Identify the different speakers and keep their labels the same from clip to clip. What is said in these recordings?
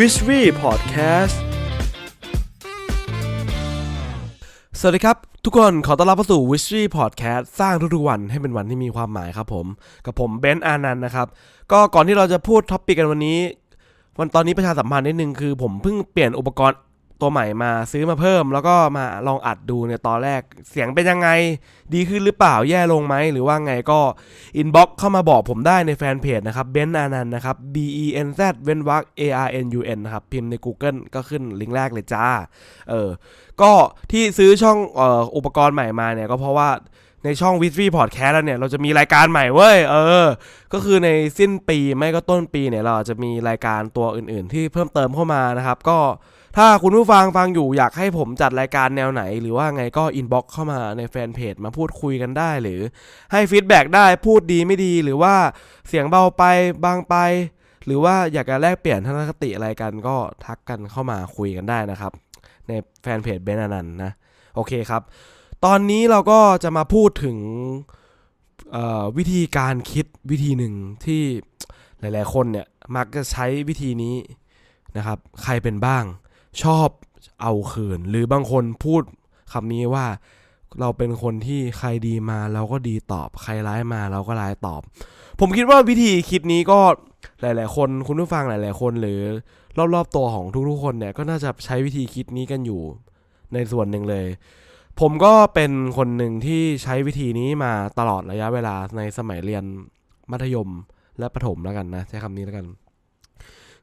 Speaker 1: w i s h w e Podcast สวัสดีครับ ทุกคนขอต้อนรับเข้าสู่ w i s h w e Podcast สร้างทุกๆวันให้เป็นวันที่มีความหมายครับผม กับผมเบนซ์อานันต์นะครับ ก็ก่อนที่เราจะพูดท็อปปิกกันวันนี้ วันตอนนี้ประชาสัมพันธ์นิดนึงคือผมเพิ่งเปลี่ยนอุปกรณ์ ตัวใหม่มาซื้อมาเพิ่ม แล้วก็มาลองอัดดูเนี่ยตอนแรกเสียงเป็นยังไง ดีขึ้นหรือเปล่าแย่ลงไหม หรือว่าไงก็อินบ็อกเข้ามาบอกผมได้ในแฟนเพจนะครับเบนอานันต์นะครับ B E N Z เว้นวรรค A R N U N นะครับ พิมพ์ใน Google ก็ขึ้นลิงก์แรกเลยจ้าเออก็ที่ซื้อช่องอออุปกรณ์ใหม่มาเนี่ยก็เพราะว่าในช่องวิ v ีพอดแคสต์แล้วเนี่ยเราจะมีรายการใหม่เว้ยเออ ก็คือในสิ้นปีไม่ก็ต้นปีเนี่ยเราจะมีรายการตัวอื่น ๆ ที่เพิ่มเติมเข้ามานะครับ ก็ ถ้าคุณผู้ฟังฟังอยู่อยากให้ผมจัดรายการแนวไหน หรือว่าไงก็อินบ็อกเข้ามาในแฟนเพจมาพูดคุยกันได้ หรือให้ฟีดแบ็กได้พูดดีไม่ดี หรือว่าเสียงเบาไปบางไป หรือว่าอยากจะแลกเปลี่ยนทัศนคติอะไรกันก็ทักกันเข้ามาคุยกันได้นะครับ ในแฟนเพจเบนอนันต์นะโอเคครับ ตอนนี้เราก็จะมาพูดถึงวิธีการคิดวิธีหนึ่งที่หลาย ๆ คนเนี่ยมักจะใช้วิธีนี้นะครับ ใครเป็นบ้าง ชอบเอาคืน หรือบางคนพูดคำนี้ว่าเราเป็นคนที่ใครดีมาเราก็ดีตอบ ใครร้ายมาเราก็ร้ายตอบ ผมคิดว่าวิธีคิดนี้ก็หลาย ๆ คนคุณผู้ฟังหลาย ๆ คนหรือรอบๆตัวของทุกๆคนเนี่ยก็น่าจะใช้วิธีคิดนี้กันอยู่ในส่วนหนึ่งเลย ผมก็เป็นคนหนึ่งที่ใช้วิธีนี้มาตลอดระยะเวลาในสมัยเรียนมัธยมและประถมแล้วกันนะ ใช้คำนี้แล้วกัน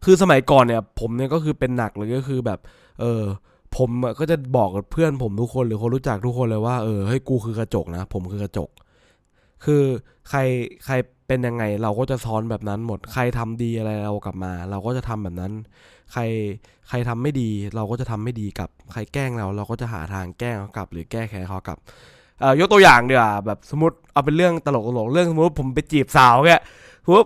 Speaker 1: คือสมัยก่อนเนี่ย ผมเนี่ยก็คือเป็นหนักเลยก็คือแบบ เออผมก็จะบอกกับเพื่อนผมทุกคนหรือคนรู้จักทุกคนเลยว่าเออเฮ้ยกูคือกระจกนะ ผมคือกระจก คือใครใครเป็นยังไง เราก็จะซ้อนแบบนั้นหมด ใครทำดีอะไรเรากลับมา เราก็จะทำแบบนั้น ใครใครทำไม่ดี เราก็จะทำไม่ดีกับ ใครแกล้งเรา เราก็จะหาทางแกล้งเขากลับ หรือแก้แค้นเขากลับเอ่อยกตัวอย่างเดี๋ยวแบบสมมติเอาเป็นเรื่องตลกตลกๆเรื่องสมมติผมไปจีบสาวเนี่ย ปุ๊บ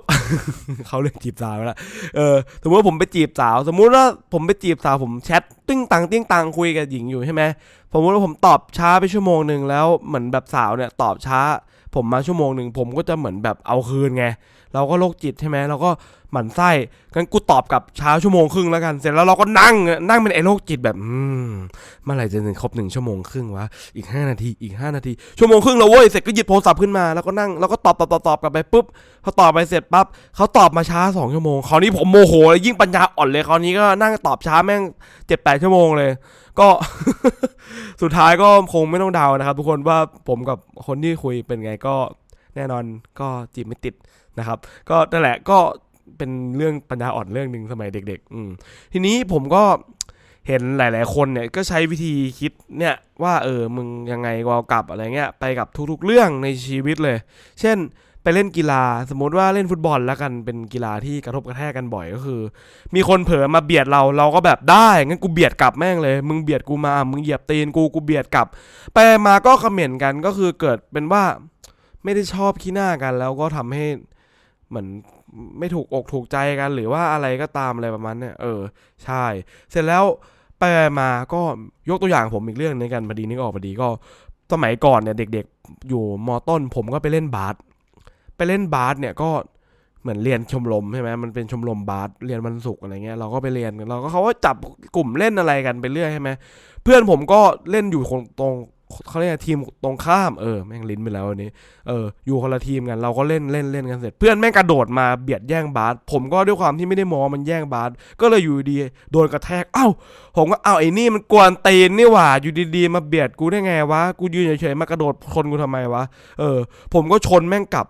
Speaker 1: เขาเรื่องจีบสาวแล้วเออสมมติว่าผมไปจีบสาว สมมุติว่าผมไปจีบสาวผมแชทติ้งตังติ้งตังคุยกับหญิงอยู่ใช่ไหมผมมติว่าผมตอบช้าไปชั่วโมงหนึ่งแล้วเหมือนแบบสาวเนี่ยตอบช้า ผมมาชั่วโมงหนึ่งผมก็จะเหมือนแบบเอาคืนไงเราก็โรคจิตใช่ไหมเราก็หมั่นไส้งั้นกูตอบกับช้าชั่วโมงครึ่งแล้วกัน เสร็จแล้วเราก็นั่งนั่งเป็นไอ้โรคจิตแบบอืมเมื่อไหร่จะถึงครบหนึ่งชั่วโมงครึ่งวะอีกห้านาทีอีกห้านาทีชั่วโมงครึ่งแล้วเว้ยเสร็จก็หยิบโทรศัพท์ขึ้นมาแล้วก็นั่งแล้วก็ตอบตอบตอบตอบกลับไปปุ๊บพอตอบไปเสร็จปั๊บเขาตอบมาช้าสองชั่วโมงคราวนี้ผมโมโหเลยยิ่งปัญญาอ่อนเลยคราวนี้ก็นั่งตอบช้าแม่งเจ็ดแปดชั่วโมงเลย ก็สุดท้ายก็คงไม่ต้องเดานะครับ ทุกคนว่าผมกับคนที่คุยเป็นไงก็แน่นอนก็จีบไม่ติดนะครับ ก็นั่นแหละก็เป็นเรื่องปัญญาอ่อนเรื่องหนึ่งสมัยเด็ก ๆ อืมทีนี้ผมก็เห็นหลาย ๆ คนเนี่ยก็ใช้วิธีคิดเนี่ยว่าเออมึงยังไงก็กลับอะไรเงี้ยไปกับทุก ๆ เรื่องในชีวิตเลย เช่น ไปเล่นกีฬา สมมติว่าเล่นฟุตบอลแล้วกันเป็นกีฬาที่กระทบกระแทกกันบ่อยก็คือ มีคนเผลอมาเบียดเราเราก็แบบได้งั้นกูเบียดกลับแม่งเลย มึงเบียดกูมา มึงเหยียบตีนกูกูเบียดกลับ ไปมาก็คอมเมนต์กันก็คือเกิดเป็นว่าไม่ได้ชอบขี้หน้ากัน แล้วก็ทำให้เหมือนไม่ถูกอกถูกใจกัน หรือว่าอะไรก็ตามอะไรประมาณเนี้ยเออใช่ เสร็จแล้วไปมาก็ยกตัวอย่างผมอีกเรื่องหนึงกันพอดีนึกออกพอดีก็สมัยก่อนเนี่ยเด็ก ๆ อยู่มอต้น ผมก็ไปเล่นบาส ไปเล่นบาสเนี่ยก็เหมือนเรียนชมรมใช่ไหมมันเป็นชมรมบาสเรียนวันศุกร์อะไรเงี้ยเราก็ไปเรียนกันเราก็เขาก็จับกลุ่มเล่นอะไรกันไปเรื่อยใช่ไหมเพื่อนผมก็เล่นอยู่คนตรงเขาเรียกทีมตรงข้ามเออแม่งลิ้นไปแล้ววันนี้เอออยู่คนละทีมกันเราก็เล่นเล่นเล่นกันเสร็จ เพื่อนแม่งกระโดดมาเบียดแย่งบาสผมก็ด้วยความที่ไม่ได้มองมันแย่งบาสก็เลยอยู่ดีโดนกระแทกเอ้า ผมก็เอาไอ้นี่มันกวนตีนนี่หว่าอยู่ดีๆมาเบียดกูได้ไงวะกูยืนเฉยๆมากระโดดชนกูทำไมวะเออผมก็ชนแม่งกลับ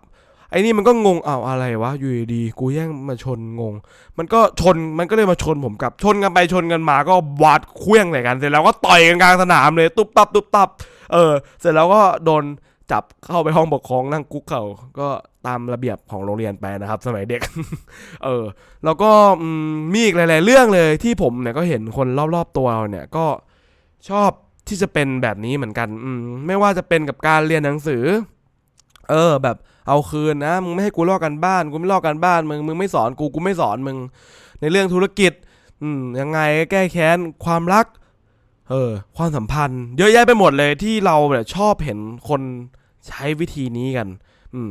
Speaker 1: ไอ้นี่มันก็งงอ้าวอะไรวะอยู่ดีๆกูแย่งมาชนงง มันก็ชนมันก็เลยมาชนผมกับชนกันไปชนกันมาก็วาดเคลื่องใส่กันเสร็จแล้วก็ต่อยกันกลางสนามเลยตุ๊บตับตุ๊บตับเออ เสร็จแล้วก็โดนจับเข้าไปห้องปกครองนั่งคุกเข่าก็ตามระเบียบของโรงเรียนไปนะครับ สมัยเด็ก เออ แล้วก็มมีอีกหลาย ๆ เรื่องเลยที่ผมเนี่ยก็เห็นคนรอบๆตัวเราเนี่ยก็ชอบที่จะเป็นแบบนี้เหมือนกันอืมไม่ว่าจะเป็นกับการเรียนหนังสือ เออแบบเอาคืนนะมึงไม่ให้กูลอกกันบ้านกูไม่ลอกกันบ้านมึงมึงไม่สอนกูกูไม่สอนมึง ในเรื่องธุรกิจ อืมยังไงแก้แค้นความรัก เออ ความสัมพันธ์ เยอะแยะไปหมดเลยที่เราเนี่ยชอบเห็นคนใช้วิธีนี้กัน อืม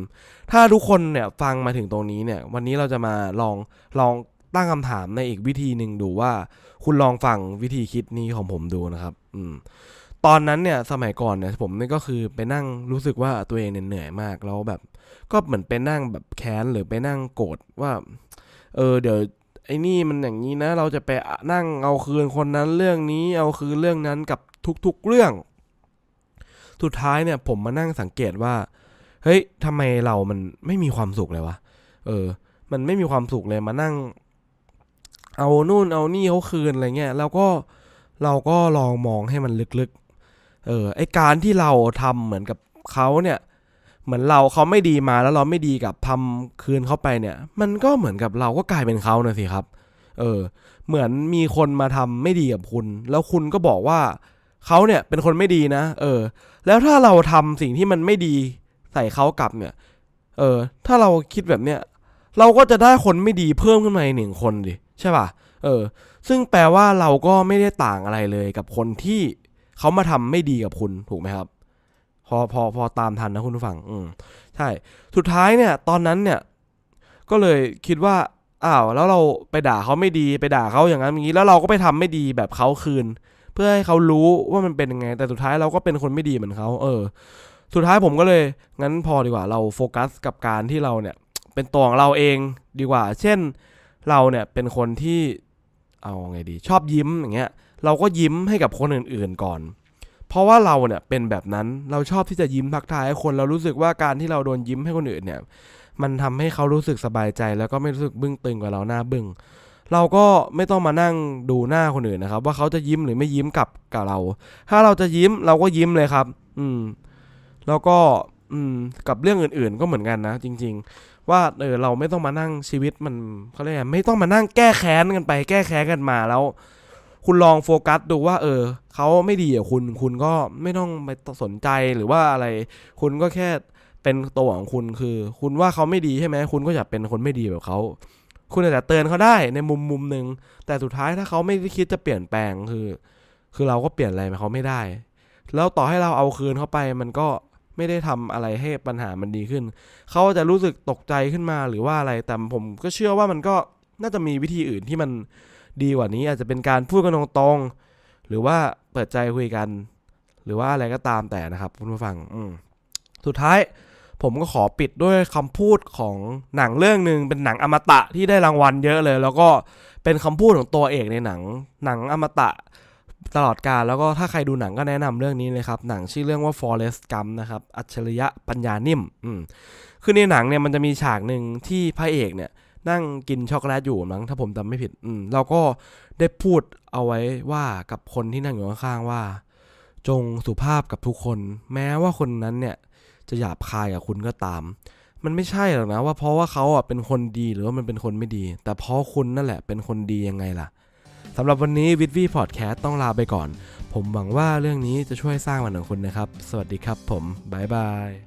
Speaker 1: ถ้าทุกคนเนี่ยฟังมาถึงตรงนี้เนี่ย วันนี้เราจะมาลองลองตั้งคำถามในอีกวิธีหนึ่งดูว่า คุณลองฟังวิธีคิดนี้ของผมดูนะครับ อืม ตอนนั้นเนี่ยสมัยก่อนเนี่ยผมนี่ก็คือไปนั่งรู้สึกว่าตัวเองเนี่ยเหนื่อยมากแล้วแบบ ก็เหมือนไปนั่งแบบแค้นหรือไปนั่งโกรธว่า เออเดี๋ยวไอ้นี่มันอย่างนี้นะ เราจะไปนั่งเอาคืนคนนั้นเรื่องนี้เอาคืนเรื่องนั้นกับทุกๆเรื่อง สุดท้ายเนี่ยผมมานั่งสังเกตว่า เฮ้ยทำไมเรามันไม่มีความสุขเลยวะเออ มันไม่มีความสุขเลยมานั่ง เอานู่นเอานี่เขาคืนอะไรเงี้ยแล้วก็เราก็ลองมองให้มันลึกๆ เออไอการที่เราทำเหมือนกับเขาเนี่ยเหมือนเราเขาไม่ดีมาแล้วเราไม่ดีกับทำคืนเขาไปเนี่ย มันก็เหมือนกับเราก็กลายเป็นเขานะสิครับ เออ เหมือนมีคนมาทำไม่ดีกับคุณ แล้วคุณก็บอกว่าเขาเนี่ยเป็นคนไม่ดีนะ เออ แล้วถ้าเราทำสิ่งที่มันไม่ดีใส่เขากลับเนี่ย เออ ถ้าเราคิดแบบเนี้ยเราก็จะได้คนไม่ดีเพิ่มขึ้นมาอีกหนึ่งคนดิใช่ป่ะ เออ ซึ่งแปลว่าเราก็ไม่ได้ต่างอะไรเลยกับคนที่ เขามาทำไม่ดีกับคุณถูกไหมครับ พอพอพอตามทันนะคุณผู้ฟัง อืมใช่ สุดท้ายเนี่ย ตอนนั้นเนี่ย ก็เลยคิดว่าอ้าวแล้วเราไปด่าเขาไม่ดีไปด่าเขาอย่างนั้นอย่างนี้ แล้วเราก็ไปทำไม่ดีแบบเขาคืน เพื่อให้เขารู้ว่ามันเป็นยังไง แต่สุดท้ายเราก็เป็นคนไม่ดีเหมือนเขาเออ สุดท้ายผมก็เลย งั้นพอดีกว่าเราโฟกัสกับการที่เราเนี่ย เป็นตัวของเราเองดีกว่า เช่น เราเนี่ยเป็นคนที่เอาไงดี ชอบยิ้มอย่างเงี้ย เราก็ยิ้มให้กับคนอื่นๆก่อน เพราะว่าเราเนี่ยเป็นแบบนั้นเราชอบที่จะยิ้มทักทายให้คนเรารู้สึกว่าการที่เราโดนยิ้มให้คนอื่นเนี่ย มันทำให้เขารู้สึกสบายใจ แล้วก็ไม่รู้สึกบึ้งตึงกว่าเราหน้าบึ้งเราก็ไม่ต้องมานั่งดูหน้าคนอื่นนะครับ ว่าเขาจะยิ้มหรือไม่ยิ้มกับกับเรา ถ้าเราจะยิ้มเราก็ยิ้มเลยครับ อืม แล้วก็อืมกับเรื่องอื่นๆ ก็เหมือนกันนะ จริง ๆ ว่าเออเราไม่ต้องมานั่งชีวิตมันเขาเรียกไงไม่ต้องมานั่งแก้แค้นกันไป แก้แค้นกันมาแล้ว คุณลองโฟกัสดูว่า เออเขาไม่ดีกับคุณคุณก็ไม่ต้องไปสนใจหรือว่าอะไร คุณก็แค่เป็นตัวของคุณคือ คุณว่าเขาไม่ดีใช่ไหมคุณก็อยาเป็นคนไม่ดีแบบเขาคุณอาจจะเตือนเขาได้ในมุมมุมหนึ่งแต่สุดท้ายถ้าเขาไม่ได้คิดจะเปลี่ยนแปลงคือ คือเราก็เปลี่ยนอะไรเขาไม่ได้ แล้วต่อให้เราเอาคืนเข้าไปมันก็ไม่ได้ทำอะไรให้ปัญหามันดีขึ้น เขาจะรู้สึกตกใจขึ้นมาหรือว่าอะไรแต่ผมก็เชื่อว่ามันก็น่าจะมีวิธีอื่นที่มัน ดีกว่านี้อาจจะเป็นการพูดกันตรงๆ หรือว่าเปิดใจคุยกัน หรือว่าอะไรก็ตามแต่นะครับคุณผู้ฟังอืสุดท้ายผมก็ขอปิดด้วยคำพูดของหนังเรื่องหนึ่งเป็นหนังอมตะที่ได้รางวัลเยอะเลย แล้วก็เป็นคำพูดของตัวเอกในหนัง หนังอมตะตลอดการแล้วก็ถ้าใครดูหนังก็แนะนำเรื่องนี้เลยครับ หนังชื่อเรื่องว่า Forest Gump นะครับ อัจฉริยะปัญญานิ่ม อืมคือในหนังเนี่ยมันจะมีฉากหนึ่งที่พระเอกเนี่ย นั่งกินช็อกโกแลตอยู่มั้งถ้าผมจำไม่ผิด อืมเราก็ได้พูดเอาไว้ว่ากับคนที่นั่งอยู่ข้างๆว่า จงสุภาพกับทุกคน แม้ว่าคนนั้นเนี่ย จะหยาบคายกับคุณก็ตาม มันไม่ใช่หรอกนะว่าเพราะว่าเขาอะเป็นคนดีหรือว่ามันเป็นคนไม่ดี แต่เพราะคุณนั่นแหละเป็นคนดียังไงล่ะสำหรับวันนี้วิทวีพอดแคสต์ต้องลาไปก่อน ผมหวังว่าเรื่องนี้จะช่วยสร้างวันของคุณนะครับ สวัสดีครับผม บ๊ายบาย